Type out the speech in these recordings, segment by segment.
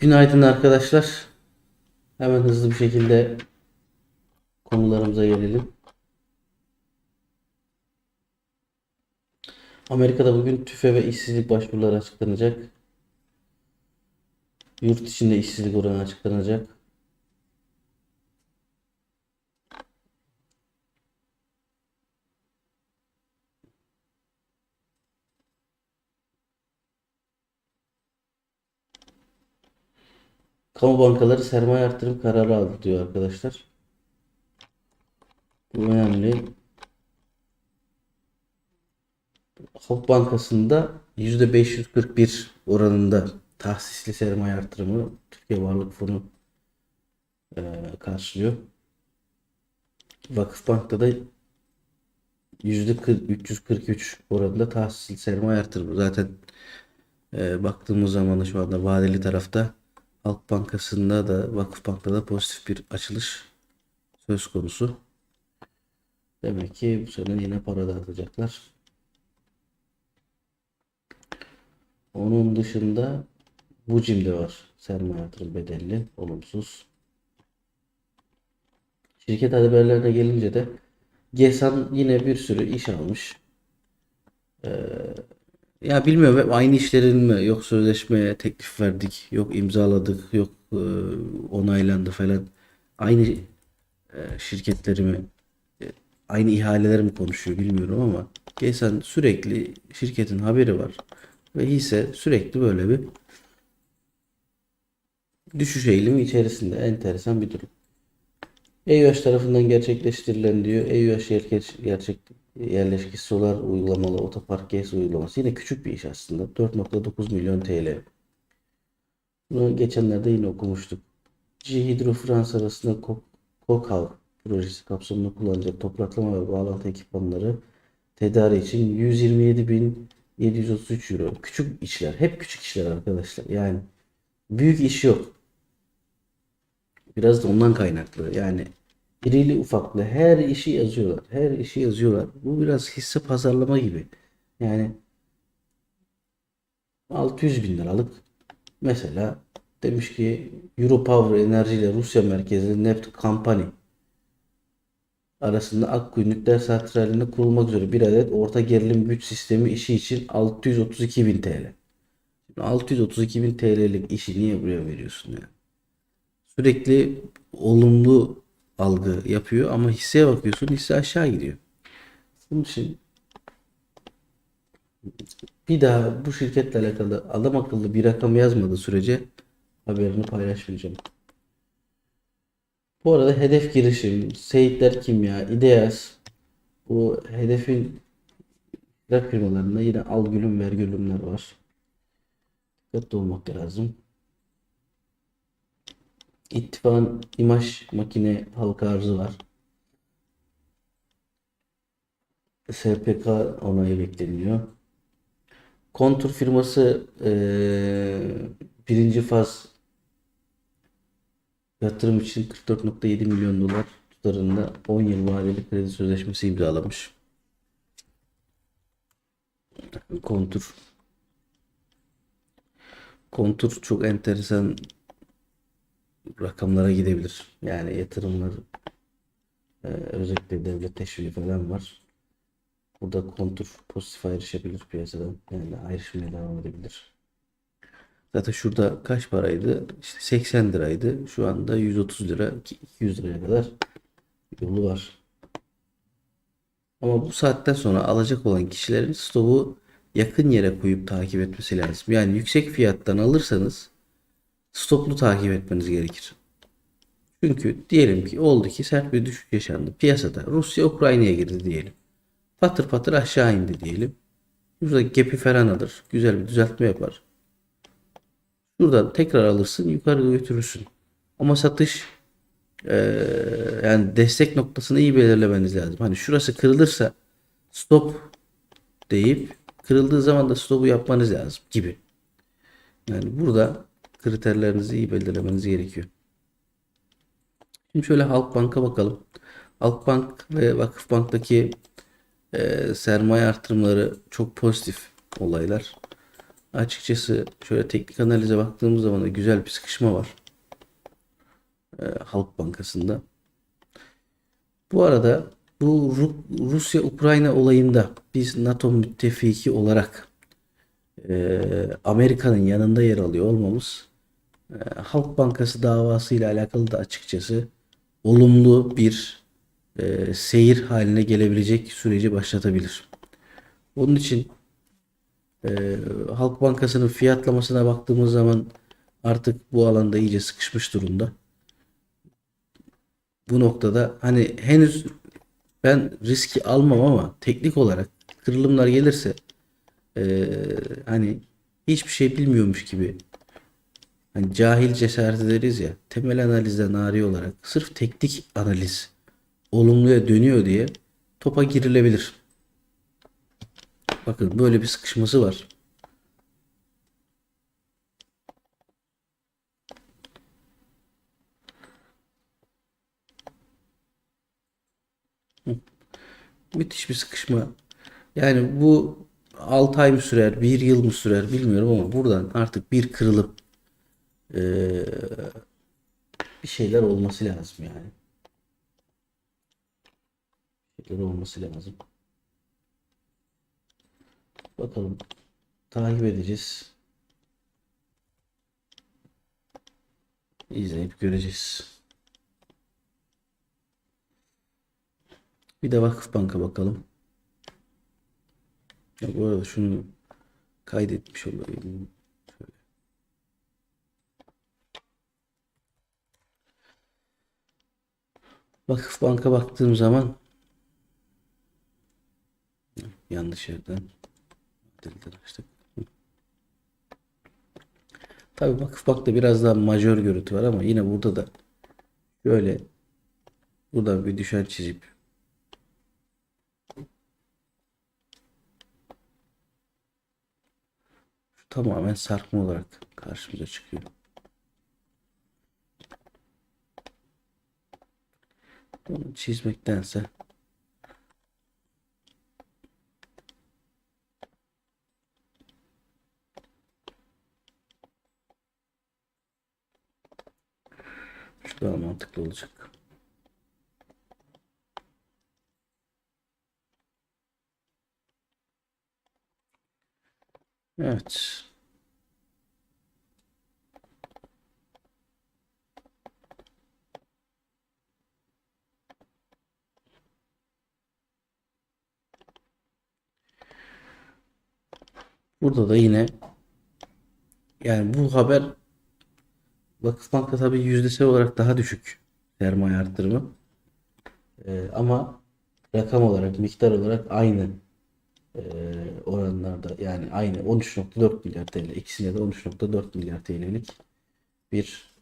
Günaydın arkadaşlar. Hemen hızlı bir şekilde konularımıza gelelim. Amerika'da bugün tüfe ve işsizlik başvuruları açıklanacak. Yurt içinde işsizlik oranı açıklanacak. Kamu bankaları sermaye artırım kararı aldı diyor arkadaşlar. Bu önemli. Halk Bankası'nda %541 oranında tahsisli sermaye artırımı Türkiye Varlık Fonu eee, karşılıyor. Vakıfbank'ta da %40 343 oranında tahsisli sermaye artırımı. Zaten eee, baktığımız zaman da şu anda vadeli tarafta Halk Bankası'nda da Vakıfbank'ta da pozitif bir açılış söz konusu. Demek ki bu sene yine para dağıtacaklar. Onun dışında bu cimde var. Sermaye yatırım bedelli. Olumsuz. Şirket haberlerine gelince de GESAN yine bir sürü iş almış. Ya bilmiyorum aynı işlerin mi? Yok sözleşmeye teklif verdik, yok imzaladık, yok e, onaylandı falan. Aynı e, şirketleri mi, e, aynı ihaleleri mi konuşuyor bilmiyorum ama GESAN sürekli şirketin haberi var ve hisse sürekli böyle bir düşüş eğilimi içerisinde enteresan bir durum. EÜH tarafından gerçekleştirilen diyor. EÜH yerleş, gerçek yerleşki solar uygulamalı otopark GES uygulaması. Yine küçük bir iş aslında. 4.9 milyon TL. Bunu geçenlerde yine okumuştuk. G Hydro Fransa arasında Ko- KOKAV projesi kapsamında kullanılacak topraklama ve bağlantı ekipmanları tedariği için 127.733 euro. Küçük işler. Hep küçük işler arkadaşlar. Yani büyük iş yok. Biraz da ondan kaynaklı. Yani irili ufaklı her işi yazıyorlar. Her işi yazıyorlar. Bu biraz hisse pazarlama gibi. Yani 600 bin liralık mesela demiş ki Europower Enerji ile Rusya merkezli Neft Company arasında Akkuyu Nükleer Santrali'nde kurulmak üzere bir adet orta gerilim güç sistemi işi için 632 bin TL. Şimdi 632 bin TL'lik işi niye buraya veriyorsun ya? Sürekli olumlu algı yapıyor ama hisseye bakıyorsun hisse aşağı gidiyor. Bunun için bir daha bu şirketle alakalı adam akıllı bir rakam yazmadığı sürece haberini paylaşmayacağım. Bu arada hedef girişim, Seyitler Kimya, İdeas bu hedefin firmalarında yine al gülüm ver gülümler var. Dikkatli olmak lazım. İttifakın imaj makine halka arzı var. SPK onayı bekleniyor. Kontur firması eee, birinci faz yatırım için 44.7 milyon dolar tutarında 10 yıl vadeli kredi sözleşmesi imzalamış. Kontur. Kontur çok enteresan rakamlara gidebilir. Yani yatırımlar e, özellikle devlet teşviki falan var. Burada kontur pozitif ayrışabilir piyasadan. Yani ayrışmaya devam edebilir. Zaten şurada kaç paraydı? İşte 80 liraydı. Şu anda 130 lira, ki 200 liraya kadar yolu var. Ama bu saatten sonra alacak olan kişilerin stopu yakın yere koyup takip etmesi lazım. Yani yüksek fiyattan alırsanız stoplu takip etmeniz gerekir. Çünkü diyelim ki oldu ki sert bir düşüş yaşandı. Piyasada Rusya Ukrayna'ya girdi diyelim. Patır patır aşağı indi diyelim. Şurada gap'i falan alır. Güzel bir düzeltme yapar. Şuradan tekrar alırsın yukarı götürürsün. Ama satış eee, yani destek noktasını iyi belirlemeniz lazım. Hani şurası kırılırsa stop deyip kırıldığı zaman da stopu yapmanız lazım gibi. Yani burada kriterlerinizi iyi belirlemeniz gerekiyor. Şimdi şöyle Halkbank'a bakalım. Halkbank ve Vakıfbank'taki e, sermaye artırımları çok pozitif olaylar. açıkçası şöyle teknik analize baktığımız zaman da güzel bir sıkışma var. Ee, Halk Bankası'nda. Bu arada bu Ru- Rusya-Ukrayna olayında biz NATO müttefiki olarak e, Amerika'nın yanında yer alıyor olmamız e, Halk Bankası davası ile alakalı da açıkçası olumlu bir e, seyir haline gelebilecek süreci başlatabilir. Onun için e, Halk Bankası'nın fiyatlamasına baktığımız zaman artık bu alanda iyice sıkışmış durumda. Bu noktada hani henüz ben riski almam ama teknik olarak kırılımlar gelirse e, hani hiçbir şey bilmiyormuş gibi hani cahil cesaret ederiz ya temel analizden ari olarak sırf teknik analiz olumluya dönüyor diye topa girilebilir. Bakın böyle bir sıkışması var. Müthiş bir sıkışma. Yani bu 6 ay mı sürer, 1 yıl mı sürer bilmiyorum ama buradan artık bir kırılıp eee, bir şeyler olması lazım yani. Bir şeyler olması lazım. Bakalım takip edeceğiz. İzleyip göreceğiz. Bir de Vakıfbank'a bakalım. Ya bu arada şunu kaydetmiş olayım. Şöyle. Vakıfbank'a baktığım zaman yanlış yerden açtık. Tabii Vakıfbank'ta biraz daha majör görüntü var ama yine burada da şöyle buradan bir düşen çizip tamamen sarkma olarak karşımıza çıkıyor. Bunu çizmektense şu daha mantıklı olacak. Evet. Burada da yine yani bu haber Vakıfbank'ta tabii yüzdesel olarak daha düşük sermaye arttırımı. Ee, ama rakam olarak, miktar olarak aynı ee, oranlarda yani aynı 13.4 milyar TL ikisine de 13.4 milyar TL'lik bir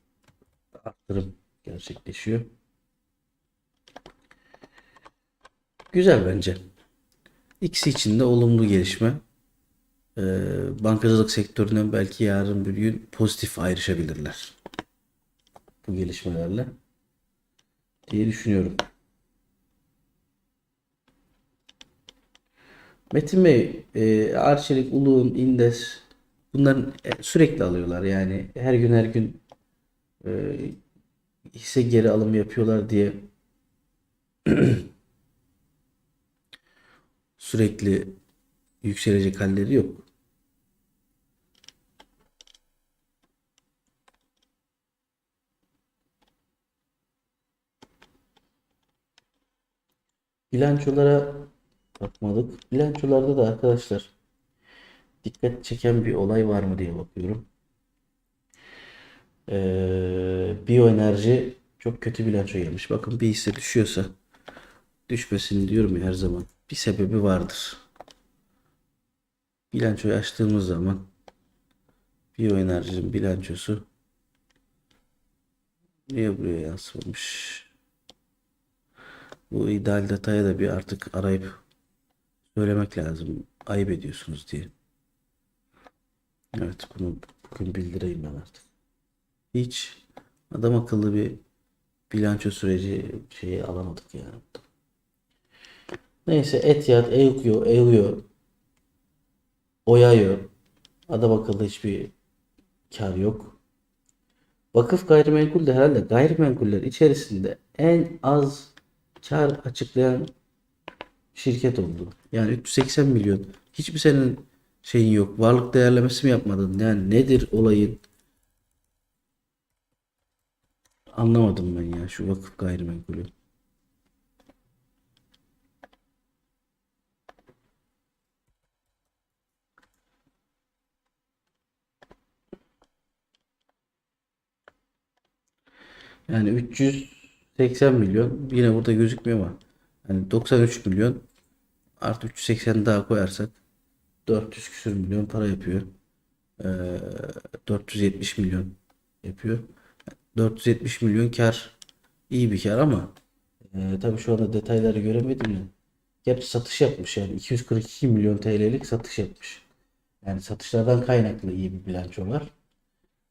arttırım gerçekleşiyor. Güzel bence. İkisi için de olumlu gelişme. Ee, bankacılık sektöründen belki yarın bir gün pozitif ayrışabilirler. Bu gelişmelerle diye düşünüyorum. Metin Bey, e, Arçelik, Uluğun, İndes bunların e, sürekli alıyorlar. Yani her gün her gün e, hisse geri alım yapıyorlar diye sürekli yükselecek halleri yok. Bilançolara bakmadık. Bilançolarda da arkadaşlar dikkat çeken bir olay var mı diye bakıyorum. Ee, biyoenerji çok kötü bilanço gelmiş. Bakın bir hisse düşüyorsa düşmesini diyorum ya her zaman. Bir sebebi vardır. Bilançoyu açtığımız zaman biyoenerjinin bilançosu niye buraya yansımamış? Bu ideal dataya da bir artık arayıp söylemek lazım. Ayıp ediyorsunuz diye. Evet bunu bugün bildireyim ben artık. Hiç adam akıllı bir bilanço süreci şeyi alamadık yani. Neyse Etihad, Eukyo, Euyo, Oyayo Adam akıllı hiçbir kar yok. Vakıf gayrimenkul de herhalde gayrimenkuller içerisinde en az kar açıklayan şirket oldu. Yani 380 milyon. Hiçbir senin şeyin yok. Varlık değerlemesi mi yapmadın? Yani nedir olayın? Anlamadım ben ya şu vakıf gayrimenkulü. Yani 380 milyon yine burada gözükmüyor ama yani 93 milyon artı 380 daha koyarsak 400 küsür milyon para yapıyor. Ee, 470 milyon yapıyor. 470 milyon kar iyi bir kar ama e, tabii şu anda detayları göremedim ya. Gerçi satış yapmış yani 242 milyon TL'lik satış yapmış. Yani satışlardan kaynaklı iyi bir bilanço var.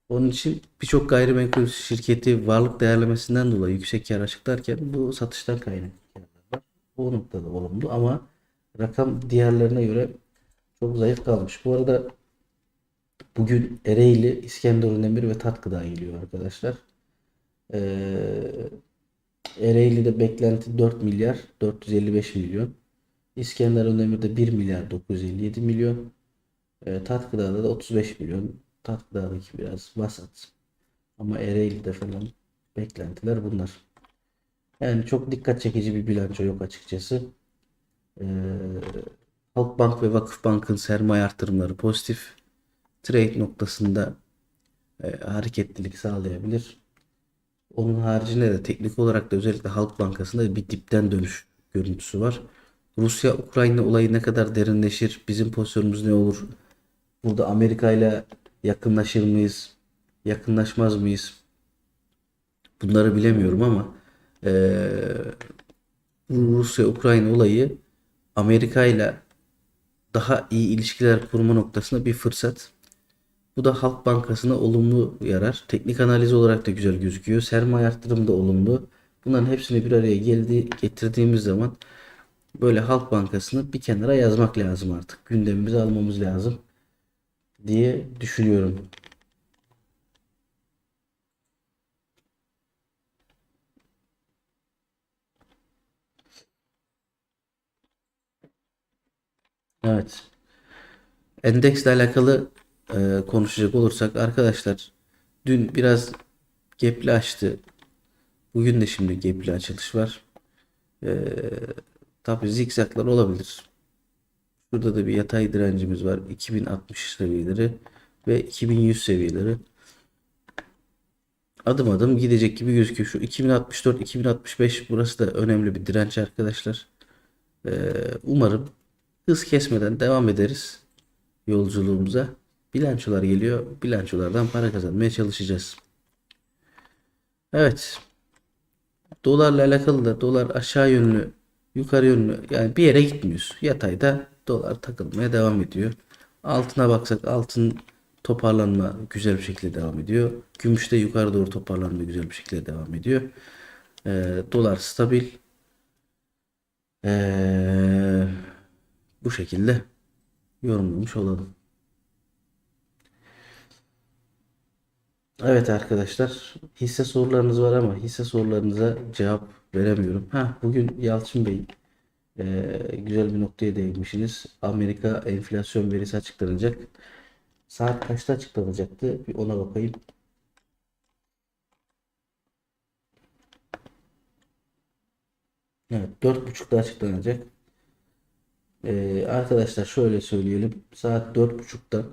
Onun için birçok gayrimenkul şirketi varlık değerlemesinden dolayı yüksek kar açıklarken bu satıştan kaynaklı. Bu noktada olumlu ama rakam diğerlerine göre çok zayıf kalmış. Bu arada bugün Ereğli, İskenderun Demir ve Tatgıda geliyor arkadaşlar. Ee, Ereğli'de beklenti 4 milyar 455 milyon. İskenderun Demir'de 1 milyar 957 milyon. E, Tatgıda'da da 35 milyon. Tatgıda'daki biraz vasat. Ama Ereğli'de falan beklentiler bunlar. Yani çok dikkat çekici bir bilanço yok açıkçası. E, Halkbank ve Vakıfbank'ın sermaye artırımları pozitif. Trade noktasında e, hareketlilik sağlayabilir. Onun haricinde de teknik olarak da özellikle Halk Bankası'nda bir dipten dönüş görüntüsü var. Rusya-Ukrayna olayı ne kadar derinleşir? Bizim pozisyonumuz ne olur? Burada Amerika ile yakınlaşır mıyız? Yakınlaşmaz mıyız? Bunları bilemiyorum ama eee Rusya-Ukrayna olayı Amerika ile daha iyi ilişkiler kurma noktasında bir fırsat. Bu da Halk Bankası'na olumlu yarar. Teknik analiz olarak da güzel gözüküyor. Sermaye arttırımı da olumlu. Bunların hepsini bir araya geldi, getirdiğimiz zaman böyle Halk Bankası'nı bir kenara yazmak lazım artık. Gündemimize almamız lazım diye düşünüyorum. Evet. Endeksle alakalı e, konuşacak olursak arkadaşlar dün biraz gepli açtı. Bugün de şimdi gepli açılış var. E, tabii zikzaklar olabilir. Burada da bir yatay direncimiz var. 2060 seviyeleri ve 2100 seviyeleri. Adım adım gidecek gibi gözüküyor. Şu 2064, 2065 burası da önemli bir direnç arkadaşlar. E, umarım hız kesmeden devam ederiz yolculuğumuza. Bilançolar geliyor. Bilançolardan para kazanmaya çalışacağız. Evet. Dolarla alakalı da dolar aşağı yönlü, yukarı yönlü yani bir yere gitmiyoruz. Yatayda dolar takılmaya devam ediyor. Altına baksak altın toparlanma güzel bir şekilde devam ediyor. Gümüşte yukarı doğru toparlanma güzel bir şekilde devam ediyor. Ee, dolar stabil. Ee, bu şekilde yorumlamış olalım. Evet arkadaşlar hisse sorularınız var ama hisse sorularınıza cevap veremiyorum. Ha bugün Yalçın Bey e, güzel bir noktaya değinmişsiniz. Amerika enflasyon verisi açıklanacak. Saat kaçta açıklanacaktı? Bir ona bakayım. Evet, dört buçukta açıklanacak. Ee, arkadaşlar şöyle söyleyelim. Saat dört buçukta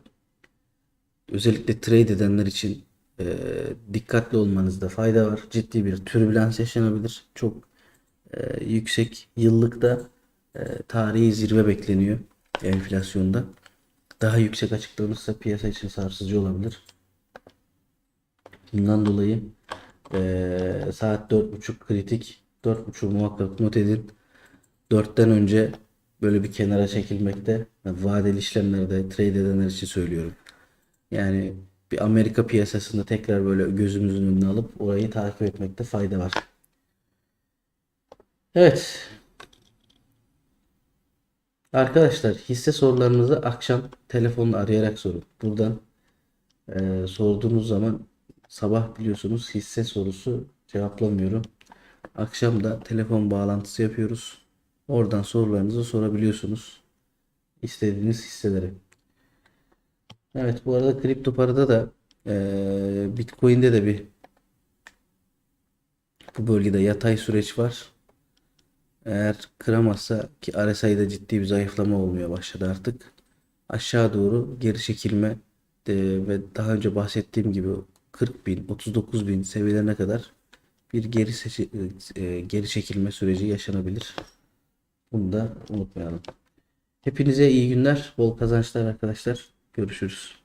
özellikle trade edenler için e, dikkatli olmanızda fayda var. Ciddi bir türbülans yaşanabilir. Çok e, yüksek yıllıkta e, tarihi zirve bekleniyor enflasyonda. Daha yüksek açıklanırsa piyasa için sarsıcı olabilir. Bundan dolayı e, saat 4.30 kritik. 4.30 muhakkak not edin. 4'ten önce böyle bir kenara çekilmekte vadeli işlemlerde trade edenler için söylüyorum. Yani bir Amerika piyasasında tekrar böyle gözümüzün önüne alıp orayı takip etmekte fayda var. Evet. Arkadaşlar hisse sorularınızı akşam telefonla arayarak sorun. Buradan e, sorduğunuz zaman sabah biliyorsunuz hisse sorusu cevaplamıyorum. Akşam da telefon bağlantısı yapıyoruz. Oradan sorularınızı sorabiliyorsunuz. İstediğiniz hisseleri. Evet bu arada kripto parada da e, Bitcoin'de de bir bu bölgede yatay süreç var. Eğer kıramazsa ki RSI'de ciddi bir zayıflama olmaya başladı artık. Aşağı doğru geri çekilme e, ve daha önce bahsettiğim gibi 40 bin, 39 bin seviyelerine kadar bir geri e, geri çekilme süreci yaşanabilir. Bunu da unutmayalım. Hepinize iyi günler, bol kazançlar arkadaşlar. Görüşürüz.